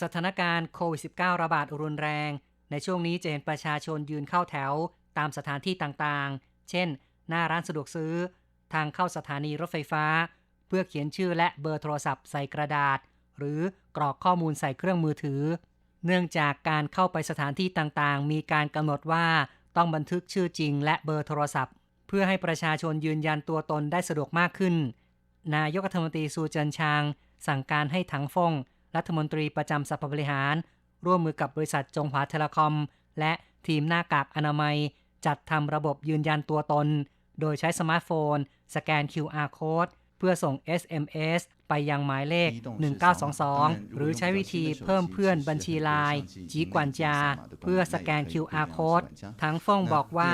สถานการณ์โควิด -19 ระบาดรุนแรง ในช่วงนี้จะเห็นประชาชนยืนเข้าแถวตามสถานที่ต่างๆ เช่น หน้าร้านสะดวกซื้อ ทางเข้าสถานีรถไฟฟ้า เพื่อเขียนชื่อและเบอร์โทรศัพท์ใส่กระดาษ หรือกรอกข้อมูลใส่เครื่องมือถือ เนื่องจากการเข้าไปสถานที่ต่างๆ มีการกำหนดว่าต้องบันทึกชื่อจริงและเบอร์โทรศัพท์ เพื่อให้ประชาชนยืนยันตัวตนได้สะดวกมากขึ้น นายกรัฐมนตรีซูเจินชาง สั่งการให้ถังฟง รัฐมนตรีประจำสภาบริหาร ร่วมมือกับบริษัทจงหวาเทเลคอม และทีมหน้ากากอนามัย จัดทำระบบยืนยันตัวตน โดยใช้สมาร์ทโฟน สแกน QR code เพื่อส่ง SMS ไปยังหมายเลข 1922 หรือใช้วิธีเพิ่มเพื่อนบัญชีไลน์จีกวนจา เพื่อสแกน QR code ทั้งฟงบอกว่า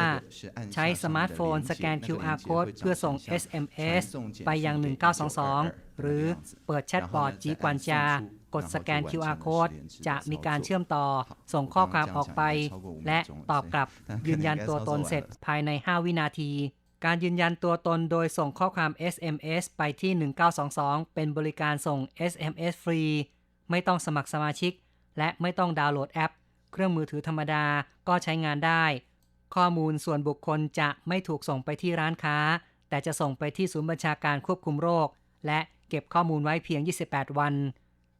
ใช้สมาร์ทโฟนสแกน QR code เพื่อส่ง SMS ไปยัง 1922 หรือเปิดแชทบอทจีกวนจากดสแกน QR code จะมีการเชื่อมต่อ ส่งข้อความออกไป และตอบกลับยืนยันตัวตนเสร็จภายใน 5 วินาที การยืนยันตัวตนโดยส่งข้อความ SMS ไปที่ 1922 เป็นบริการส่ง SMS ฟรี ไม่ต้องสมัครสมาชิก และไม่ต้องดาวน์โหลดแอป เครื่องมือถือธรรมดาก็ใช้งานได้ ข้อมูลส่วนบุคคลจะไม่ถูกส่งไปที่ร้านค้า แต่จะส่งไปที่ศูนย์บัญชาการควบคุมโรค และเก็บข้อมูลไว้เพียง 28 วัน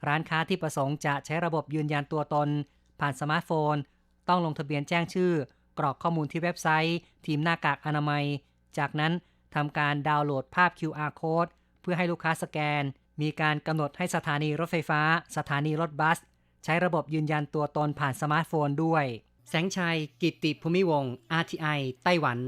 ร้านค้าที่ประสงค์จะใช้ระบบยืนยันตัวตน ผ่านสมาร์ทโฟน ต้องลงทะเบียนแจ้งชื่อ กรอกข้อมูลที่เว็บไซต์ ทีมหน้ากากอนามัย จากนั้นทำการดาวน์โหลดภาพ QR code เพื่อให้ลูกค้าสแกน มีการกำหนดให้สถานีรถไฟฟ้า สถานีรถบัส ใช้ระบบยืนยันตัวตนผ่านสมาร์ทโฟนด้วย แสงชัย กิตติภูมิวงศ์ RTI ไต้หวัน